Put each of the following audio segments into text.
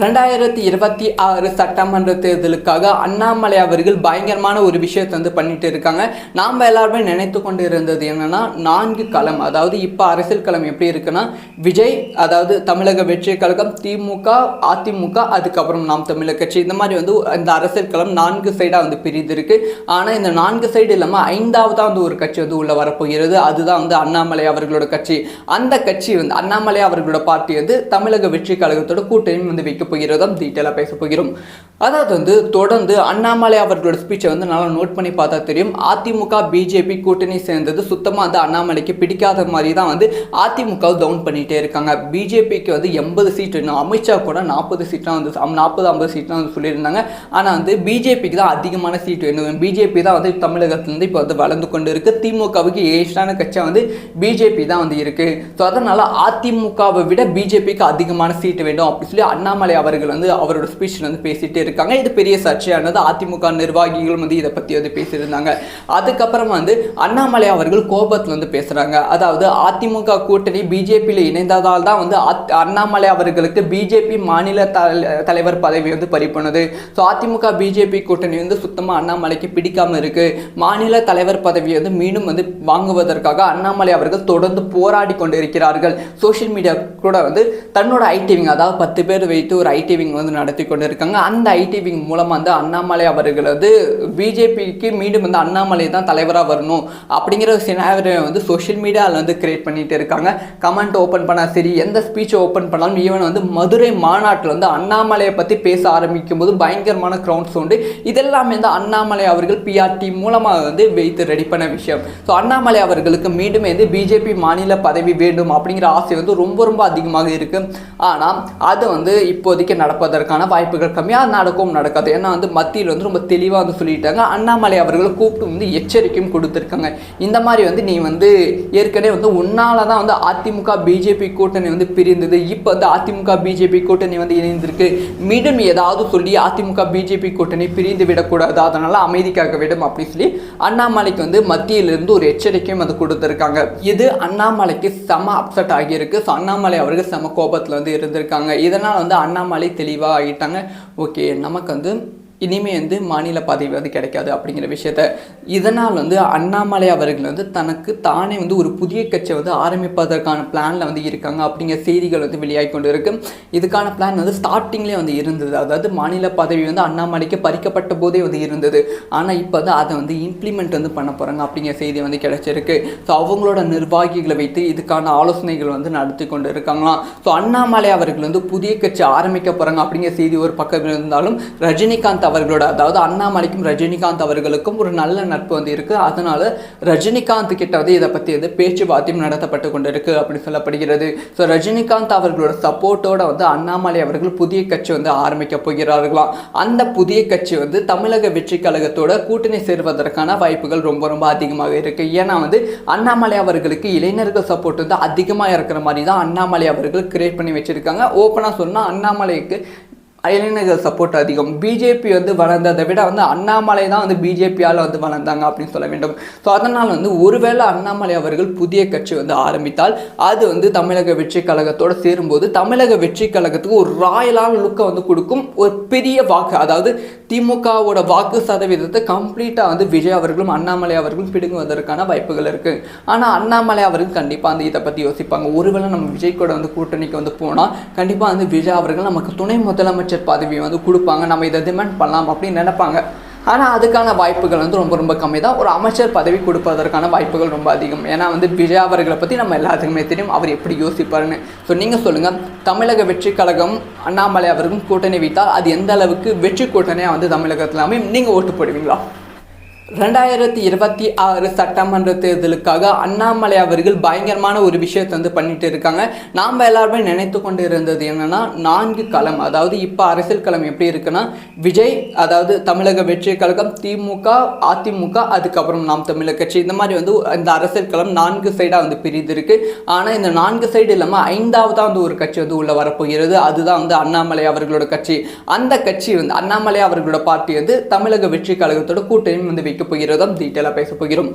ரெண்டாயிரத்தி இருபத்தி ஆறு சட்டமன்ற தேர்தலுக்காக அண்ணாமலை அவர்கள் பயங்கரமான ஒரு விஷயத்தை வந்து பண்ணிட்டு இருக்காங்க. நாம் எல்லாருமே நினைத்து கொண்டு இருந்தது என்னன்னா நான்கு களம். அதாவது இப்போ அரசியல் களம் எப்படி இருக்குன்னா விஜய் அதாவது தமிழக வெற்றி கழகம் திமுக அதிமுக அதுக்கப்புறம் நாம் தமிழக கட்சி. இந்த மாதிரி வந்து இந்த அரசியல் களம் நான்கு சைடாக வந்து பிரிந்து இருக்கு ஆனால் இந்த நான்கு சைடு இல்லாமல் ஐந்தாவதாக வந்து ஒரு கட்சி வந்து உள்ளே வரப்போகிறது. அதுதான் வந்து அண்ணாமலை அவர்களோட கட்சி. அந்த கட்சி வந்து அண்ணாமலை அவர்களோட பார்ட்டி வந்து தமிழக வெற்றி கழகத்தோட கூட்டணி வந்து வைக்க போகிறதும் டீட்டெயிலாக பேச போகிறோம். அதாவது வந்து தொடர்ந்து அண்ணாமலை அவர்களோட ஸ்பீச்சை வந்து நல்லா நோட் பண்ணி பார்த்தா தெரியும். அதிமுக பிஜேபி கூட்டணி சேர்ந்தது சுத்தமாக வந்து அண்ணாமலைக்கு பிடிக்காத மாதிரி தான் வந்து அதிமுகவை டவுன் பண்ணிகிட்டே இருக்காங்க. பிஜேபிக்கு வந்து எண்பது சீட் இன்னும் அமித்ஷா கூட நாற்பது சீட்லாம் வந்து நாற்பது ஐம்பது சீட்லாம் வந்து சொல்லியிருந்தாங்க. ஆனால் வந்து பிஜேபிக்கு தான் அதிகமான சீட் வேணும். பிஜேபி தான் வந்து தமிழகத்துலேருந்து இப்போ வந்து வளர்ந்து கொண்டு இருக்குது திமுகவுக்கு ஏஷ்டான கட்சியாக வந்து பிஜேபி தான் வந்து இருக்குது ஸோ அதனால் அதிமுகவை விட பிஜேபிக்கு அதிகமான சீட் வேண்டும் அப்படின்னு சொல்லி அண்ணாமலை அவர்கள் வந்து அவரோட ஸ்பீச்சில் வந்து பேசிகிட்டே இருக்கு இருக்காங்க இது பெரிய சர்ச்சையானது. அதிமுக நிர்வாகிகளும் வந்து இதை பற்றி வந்து பேசியிருந்தாங்க. அதுக்கப்புறம் வந்து அண்ணாமலை அவர்கள் கோபத்தில் வந்து பேசுகிறாங்க அதாவது அதிமுக கூட்டணி பிஜேபியில் இணைந்ததால் தான் வந்து அத்- அண்ணாமலை அவர்களுக்கு பிஜேபி மாநில தலை தலைவர் பதவி வந்து பறிப்போனது ஸோ அதிமுக பிஜேபி கூட்டணி வந்து சுத்தமாக அண்ணாமலைக்கு பிடிக்காமல் இருக்கு. மாநில தலைவர் பதவியை வந்து மீண்டும் வந்து வாங்குவதற்காக அண்ணாமலை அவர்கள் தொடர்ந்து போராடி கொண்டு இருக்கிறார்கள் சோஷியல் மீடியா கூட வந்து தன்னோட ஐடிவிங் அதாவது பத்து பேர் வைத்து ஒரு ஐடிவிங் வந்து நடத்தி கொண்டு இருக்காங்க அந்த ஐடிவிங் மூலமாக வந்து அண்ணாமலை அவர்கள் வந்து பிஜேபிக்கு மீண்டும் வந்து அண்ணாமலை தான் தலைவராக வரணும் அப்படிங்கிற ஒரு சினாரியோ வந்து சோஷியல் மீடியாவில் வந்து கிரியேட் பண்ணிகிட்டு இருக்காங்க. கமெண்ட் ஓப்பன் பண்ணா சரி எந்த ஸ்பீச்சை ஓப்பன் பண்ணாலும் ஈவன் வந்து மதுரை மாநாட்டில் வந்து அண்ணாமலையை பற்றி பேச ஆரம்பிக்கும் போது பயங்கரமான க்ரௌண்ட்ஸ் உண்டு. இதெல்லாமே வந்து அண்ணாமலை அவர்கள் பிஆர்டி மூலமாக வந்து வைத்து ரெடி பண்ண விஷயம். ஸோ அண்ணாமலை அவர்களுக்கு மீண்டும் வந்து பிஜேபி மாநில பதவி வேண்டும் அப்படிங்கிற ஆசை வந்து ரொம்ப ரொம்ப அதிகமாக இருக்கு. ஆனால் அது வந்து இப்போதைக்கு நடப்பதற்கான வாய்ப்புகள் கம்மியாக நடக்கும் நடக்காது. ஏன்னா வந்து மத்தியில் வந்து ரொம்ப தெளிவாக வந்து சொல்லிட்டாங்க. அண்ணாமலை அவர்களை கூப்பிட்டு வந்து எச்சரிக்கையும் கொடுத்துருக்காங்க. இந்த மாதிரி வந்து நீ வந்து ஏற்கனவே வந்து உன்னால தான் வந்து அதிமுக பிஜேபி கூட்டணி வந்து பிரிந்தது. இப்போ வந்து அதிமுக பிஜேபி கூட்டணி வந்து இணைந்திருக்கு. மீண்டும் ஏதாவது சொல்லி அதிமுக பிஜேபி கூட்டணி பிரிந்து விடக்கூடாது. அதனால் அமைதிக்காக விடும் அப்படின்னு சொல்லி அண்ணாமலைக்கு வந்து மத்தியிலிருந்து ஒரு எச்சரிக்கையும் வந்து கொடுத்துருக்காங்க. இது அண்ணாமலைக்கு செம அப்செட் ஆகியிருக்கு. ஸோ அண்ணாமலை அவர்கள் செம கோபத்தில் வந்து இருந்திருக்காங்க. இதனால் வந்து அண்ணாமலை தெளிவாக ஆகிட்டாங்க ஓகே நமக்கு வந்து இனிமேல் வந்து மாநில பதவி வந்து கிடைக்காது அப்படிங்கிற விஷயத்த இதனால் வந்து அண்ணாமலை அவர்கள் வந்து தனக்கு தானே வந்து ஒரு புதிய கட்சியை வந்து ஆரம்பிப்பதற்கான பிளானில் வந்து இருக்காங்க அப்படிங்கிற செய்திகள் வந்து வெளியாகி கொண்டு இருக்கு இதுக்கான பிளான் வந்து ஸ்டார்டிங்லேயே வந்து இருந்தது. அதாவது மாநில பதவி வந்து அண்ணாமலைக்கு பறிக்கப்பட்ட போதே வந்து இருந்தது. ஆனால் இப்போ வந்து அதை வந்து இம்ப்ளிமெண்ட் வந்து பண்ண போகிறாங்க அப்படிங்கிற செய்தி வந்து கிடச்சிருக்கு. ஸோ அவங்களோட நிர்வாகிகளை வைத்து இதுக்கான ஆலோசனைகள் வந்து நடத்தி கொண்டு இருக்காங்களாம் ஸோ அண்ணாமலை அவர்கள் வந்து புதிய கட்சி ஆரம்பிக்க போகிறாங்க அப்படிங்கிற செய்தி ஒரு பக்கம் இருந்தாலும் ரஜினிகாந்த் அவர்களோட அதாவது அண்ணாமலைக்கும் ரஜினிகாந்த் அவர்களுக்கும் ஒரு நல்ல நட்பு வந்து இருக்குது அதனால ரஜினிகாந்த் கிட்ட வந்து இதை பற்றி வந்து பேச்சுவார்த்தையும் நடத்தப்பட்டு கொண்டிருக்கு அப்படின்னு சொல்லப்படுகிறது. ஸோ ரஜினிகாந்த் அவர்களோட சப்போர்ட்டோட வந்து அண்ணாமலை அவர்கள் புதிய கட்சி வந்து ஆரம்பிக்க போகிறார்களாம். அந்த புதிய கட்சி வந்து தமிழக வெற்றி கழகத்தோட கூட்டணி சேர்வதற்கான வாய்ப்புகள் ரொம்ப ரொம்ப அதிகமாக இருக்கு. ஏன்னா வந்து அண்ணாமலை அவர்களுக்கு இளைஞர்கள் சப்போர்ட் வந்து அதிகமாக இருக்கிற மாதிரி தான் அண்ணாமலை அவர்கள் கிரியேட் பண்ணி வச்சிருக்காங்க. ஓப்பனாக சொன்னால் அண்ணாமலைக்கு இளைஞர்கள் சப்போர்ட் அதிகம். பிஜேபி வந்து வளர்ந்ததை விட வந்து அண்ணாமலை தான் வந்து பிஜேபியால் வந்து வளர்ந்தாங்க அப்படின்னு சொல்ல வேண்டும். ஸோ அதனால் வந்து ஒருவேளை அண்ணாமலை அவர்கள் புதிய கட்சி வந்து ஆரம்பித்தால் அது வந்து தமிழக வெற்றி கழகத்தோடு சேரும்போது தமிழக வெற்றி கழகத்துக்கு ஒரு ராயலான லுக்கை வந்து கொடுக்கும் ஒரு பெரிய வாக்கு. அதாவது திமுகவோட வாக்கு சதவீதத்தை கம்ப்ளீட்டாக வந்து விஜய் அவர்களும் அண்ணாமலை அவர்களும் பிடுங்குவதற்கான வாய்ப்புகள் இருக்குது ஆனால் அண்ணாமலை அவர்கள் கண்டிப்பாக வந்து இதை பற்றி யோசிப்பாங்க. ஒருவேளை நம்ம விஜய் கூட வந்து கூட்டணிக்கு வந்து போனால் கண்டிப்பாக வந்து விஜய் அவர்கள் நமக்கு துணை முதலமைச்சர் பதவி வந்து கொடுப்பாங்க. நம்ம இதை டிமாண்ட் பண்ணலாம் அப்படின்னு நினைப்பாங்க. ஆனால் அதுக்கான வாய்ப்புகள் வந்து ரொம்ப ரொம்ப கம்மி தான் ஒரு அமைச்சர் பதவி கொடுப்பதற்கான வாய்ப்புகள் ரொம்ப அதிகம். ஏன்னா வந்து விஜய் அவர்களை பற்றி நம்ம எல்லாத்துக்குமே தெரியும். அவர் எப்படி யோசிப்பாருன்னு. ஸோ நீங்கள் சொல்லுங்கள் தமிழக வெற்றி கழகம் அண்ணாமலை அவர்களும் கூட்டணி வைத்தால் அது எந்த அளவுக்கு வெற்றி கூட்டணியாக வந்து தமிழகத்தில் அமையும்? நீங்கள் ஓட்டு போடுவீங்களா? ரெண்டாயிரத்தி இருபத்தி ஆறு சட்டமன்ற தேர்தலுக்காக அண்ணாமலை அவர்கள் பயங்கரமான ஒரு விஷயத்தை வந்து பண்ணிட்டு இருக்காங்க. நாம் எல்லாருமே நினைத்து கொண்டு இருந்தது என்னன்னா நான்கு களம். அதாவது இப்போ அரசியல் களம் எப்படி இருக்குன்னா விஜய் அதாவது தமிழக வெற்றி கழகம் திமுக அதிமுக அதுக்கப்புறம் நாம் தமிழக கட்சி. இந்த மாதிரி வந்து இந்த அரசியல் களம் நான்கு சைடாக வந்து பிரிது இருக்கு ஆனால் இந்த நான்கு சைடு இல்லாமல் ஐந்தாவதாக வந்து ஒரு கட்சி வந்து உள்ளே வரப்போகிறது. அதுதான் வந்து அண்ணாமலை அவர்களோட கட்சி. அந்த கட்சி வந்து அண்ணாமலை அவர்களோட பார்ட்டி வந்து தமிழக வெற்றி கழகத்தோட கூட்டணி வந்து வைக்க போகிறதும் டீட்டெயிலாக பேச போகிறோம்.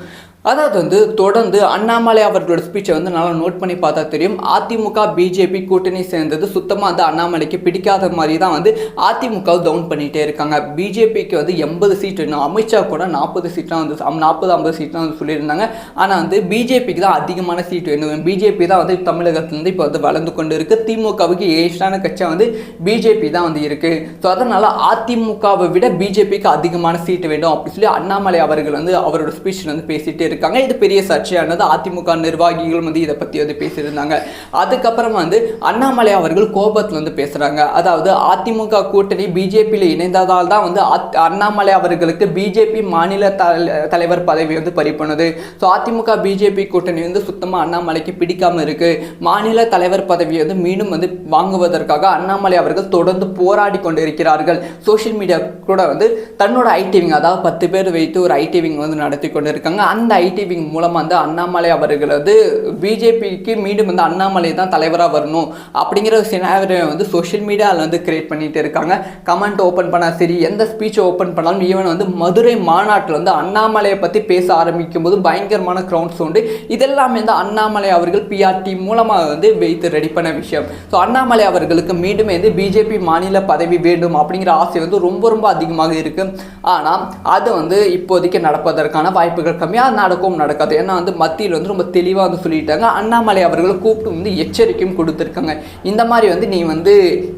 அதாவது வந்து தொடர்ந்து அண்ணாமலை அவர்களோட ஸ்பீச்சை வந்து நல்லா நோட் பண்ணி பார்த்தா தெரியும். அதிமுக பிஜேபி கூட்டணி சேர்ந்தது சுத்தமாக வந்து அண்ணாமலைக்கு பிடிக்காத மாதிரி தான் வந்து அதிமுகவை டவுன் பண்ணிகிட்டே இருக்காங்க. பிஜேபிக்கு வந்து எண்பது சீட் வேணும் அமித்ஷா கூட நாற்பது சீட்லாம் வந்து நாற்பது ஐம்பது சீட்லாம் வந்து சொல்லியிருந்தாங்க. ஆனால் வந்து பிஜேபிக்கு தான் அதிகமான சீட் வேணும். பிஜேபி தான் வந்து தமிழகத்துலேருந்து இப்போ வந்து வளர்ந்து கொண்டு இருக்கு திமுகவுக்கு ஏஷ்டான கட்சியாக வந்து பிஜேபி தான் வந்து இருக்கு. ஸோ அதனால் அதிமுகவை விட பிஜேபிக்கு அதிகமான சீட் வேண்டும் அப்படி சொல்லி அண்ணாமலை அவர்கள் வந்து அவரோட ஸ்பீச்சில் வந்து பேசிகிட்டே இருக்காங்க. இது பெரிய சர்ச்சையானது. அதிமுக நிர்வாகிகள் வந்து இதை பற்றி வந்து பேசியிருந்தாங்க. அதுக்கப்புறமா வந்து அண்ணாமலை அவர்கள் கோபத்தில் வந்து பேசுகிறாங்க அதாவது அதிமுக கூட்டணி பிஜேபியில் இணைந்ததால் தான் வந்து அத்- அண்ணாமலை அவர்களுக்கு பிஜேபி மாநில தலை தலைவர் பதவி வந்து பறிப்போனது ஸோ அதிமுக பிஜேபி கூட்டணி வந்து சுத்தமாக அண்ணாமலைக்கு பிடிக்காமல் இருக்குது மாநில தலைவர் பதவியை வந்து மீண்டும் வந்து வாங்குவதற்காக அண்ணாமலை அவர்கள் தொடர்ந்து போராடி கொண்டு இருக்கிறார்கள் சோஷியல் மீடியா கூட வந்து தன்னோட ஐடிவிங் அதாவது பத்து பேர் வைத்து ஒரு ஐடிவிங் வந்து நடத்தி கொண்டு இருக்காங்க அந்த ஐடிவிங் மூலமாக வந்து அண்ணாமலை அவர்கள் வந்து பிஜேபிக்கு மீண்டும் வந்து அண்ணாமலை தான் தலைவராக வரணும் அப்படிங்கிற ஒரு சினாரியோ வந்து சோஷியல் மீடியாவில் வந்து கிரியேட் பண்ணிட்டு இருக்காங்க. கமெண்ட் ஓப்பன் பண்ணால் சரி எந்த ஸ்பீச்சை ஓப்பன் பண்ணாலும் ஈவன் வந்து மதுரை மாநாட்டில் வந்து அண்ணாமலையை பற்றி பேச ஆரம்பிக்கும் போது பயங்கரமான க்ரௌண்ட் சவுண்டு இதெல்லாமே வந்து அண்ணாமலை அவர்கள் பிஆர்டி மூலமாக வந்து வைத்து ரெடி பண்ண விஷயம். ஸோ அண்ணாமலை அவர்களுக்கு மீண்டும் வந்து பிஜேபி மாநில பதவி வேண்டும் அப்படிங்கிற ஆசை வந்து ரொம்ப ரொம்ப அதிகமாக இருக்குது ஆனால் அது வந்து இப்போதைக்கு நடப்பதற்கான வாய்ப்புகள் கம்மியாக நடக்கவும் நடக்காது. ஏன்னா வந்து மத்தியில் வந்து ரொம்ப தெளிவாக வந்து சொல்லிட்டாங்க. அண்ணாமலை அவர்களை கூப்பிட்டு வந்து எச்சரிக்கையும் கொடுத்துருக்காங்க. இந்த மாதிரி வந்து நீ வந்து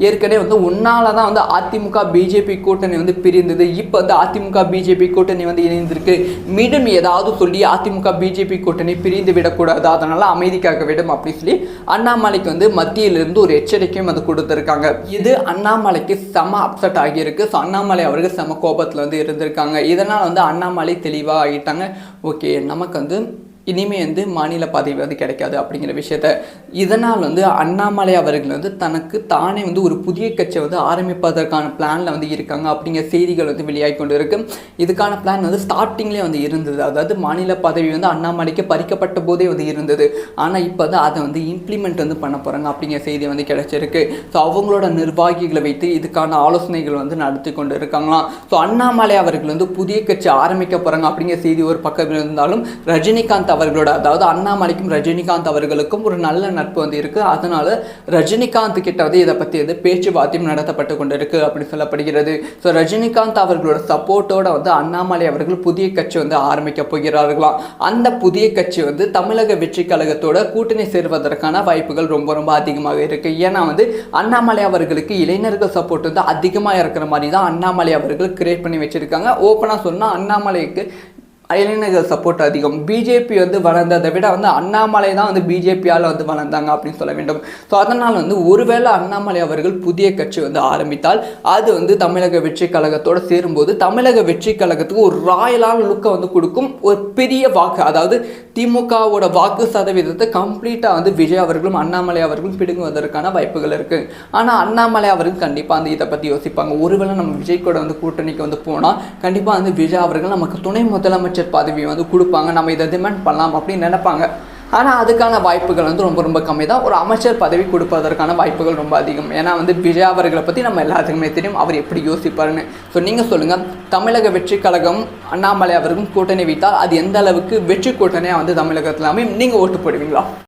ஏற்கனவே வந்து உன்னால தான் வந்து அதிமுக பிஜேபி கூட்டணி வந்து பிரிந்தது. இப்போ வந்து அதிமுக பிஜேபி கூட்டணி வந்து இணைந்திருக்கு. மீண்டும் ஏதாவது சொல்லி அதிமுக பிஜேபி கூட்டணி பிரிந்து விடக்கூடாது. அதனால அமைதிக்காக விடும் அப்படின்னு சொல்லி அண்ணாமலைக்கு வந்து மத்தியிலிருந்து ஒரு எச்சரிக்கையும் வந்து கொடுத்துருக்காங்க. இது அண்ணாமலைக்கு செம அப்செட் ஆகியிருக்கு. ஸோ அண்ணாமலை அவர்கள் செம கோபத்தில் வந்து இருந்திருக்காங்க. இதனால் வந்து அண்ணாமலை தெளிவாக ஆகிட்டாங்க ஓகே நமக்கு வந்து இனிமேல் வந்து மாநில பதவி வந்து கிடைக்காது அப்படிங்கிற விஷயத்த இதனால் வந்து அண்ணாமலை அவர்கள் வந்து தனக்கு தானே வந்து ஒரு புதிய கட்சியை வந்து ஆரம்பிப்பதற்கான பிளானில் வந்து இருக்காங்க அப்படிங்கிற செய்திகள் வந்து வெளியாகி கொண்டு இருக்கு இதுக்கான பிளான் வந்து ஸ்டார்டிங்லேயே வந்து இருந்தது. அதாவது மாநில பதவி வந்து அண்ணாமலைக்கு பறிக்கப்பட்ட போதே வந்து இருந்தது. ஆனால் இப்போ வந்து அதை வந்து இம்ப்ளிமெண்ட் வந்து பண்ண போகிறாங்க அப்படிங்கிற செய்தி வந்து கிடைச்சிருக்கு. ஸோ அவங்களோட நிர்வாகிகளை வைத்து இதுக்கான ஆலோசனைகள் வந்து நடத்தி கொண்டு இருக்காங்களாம் ஸோ அண்ணாமலை அவர்கள் வந்து புதிய கட்சி ஆரம்பிக்க போகிறாங்க அப்படிங்கிற செய்தி ஒரு பக்கம் இருந்தாலும் ரஜினிகாந்த் அவர்களோட அதாவது அண்ணாமலைக்கும் ரஜினிகாந்த் அவர்களுக்கும் ஒரு நல்ல நட்பு வந்து இருக்குது அதனால் ரஜினிகாந்த் கிட்ட வந்து இதை பற்றி வந்து பேச்சுவார்த்தையும் நடத்தப்பட்டு கொண்டு இருக்குது அப்படி சொல்லப்படுகிறது. ஸோ ரஜினிகாந்த் அவர்களோட சப்போர்ட்டோட வந்து அண்ணாமலை அவர்கள் புதிய கட்சி வந்து ஆரம்பிக்க போகிறார்களாம். அந்த புதிய கட்சி வந்து தமிழக வெற்றி கழகத்தோட கூட்டணி சேர்வதற்கான வாய்ப்புகள் ரொம்ப ரொம்ப அதிகமாக இருக்குது ஏன்னா வந்து அண்ணாமலை அவர்களுக்கு இளைஞர்கள் சப்போர்ட் வந்து அதிகமாக இருக்கிற மாதிரி தான் அண்ணாமலை அவர்கள் கிரியேட் பண்ணி வச்சிருக்காங்க. ஓப்பனாக சொன்னால் அண்ணாமலைக்கு இளைஞர்கள் சப்போர்ட் அதிகம். பிஜேபி வந்து வளர்ந்ததை விட வந்து அண்ணாமலை தான் வந்து பிஜேபியால் வந்து வளர்ந்தாங்க அப்படின்னு சொல்ல வேண்டும். ஸோ அதனால் வந்து ஒருவேளை அண்ணாமலை அவர்கள் புதிய கட்சி வந்து ஆரம்பித்தால் அது வந்து தமிழக வெற்றி கழகத்தோடு சேரும்போது தமிழக வெற்றி கழகத்துக்கு ஒரு ராயலான லுக்கை வந்து கொடுக்கும் ஒரு பெரிய வாக்கு. அதாவது திமுகவோட வாக்கு சதவீதத்தை கம்ப்ளீட்டாக வந்து விஜய் அவர்களும் அண்ணாமலை அவர்களும் பிடுங்குவதற்கான வாய்ப்புகள் இருக்குது ஆனால் அண்ணாமலை அவர்கள் கண்டிப்பாக வந்து இதை பற்றி யோசிப்பாங்க. ஒருவேளை நம்ம விஜய் கூட வந்து கூட்டணிக்கு வந்து போனால் கண்டிப்பாக வந்து விஜய் அவர்கள் நமக்கு துணை முதலமைச்சர் பதவி வந்து கொடுப்பாங்க. நம்ம இதை டிமாண்ட் பண்ணலாம் அப்படின்னு நினைப்பாங்க. ஆனால் அதுக்கான வாய்ப்புகள் வந்து ரொம்ப ரொம்ப கம்மி தான் ஒரு அமைச்சர் பதவி கொடுப்பதற்கான வாய்ப்புகள் ரொம்ப அதிகம். ஏன்னா வந்து விஜய் அவர்களை பற்றி நம்ம எல்லாத்துக்குமே தெரியும். அவர் எப்படி யோசிப்பாருன்னு. ஸோ நீங்கள் சொல்லுங்கள் தமிழக வெற்றி கழகம் அண்ணாமலை அவருக்கும் கூட்டணி வைத்தால் அது எந்த அளவுக்கு வெற்றி கூட்டணியாக வந்து தமிழகத்தில் அமையும்? நீங்கள் ஓட்டு போடுவீங்களா?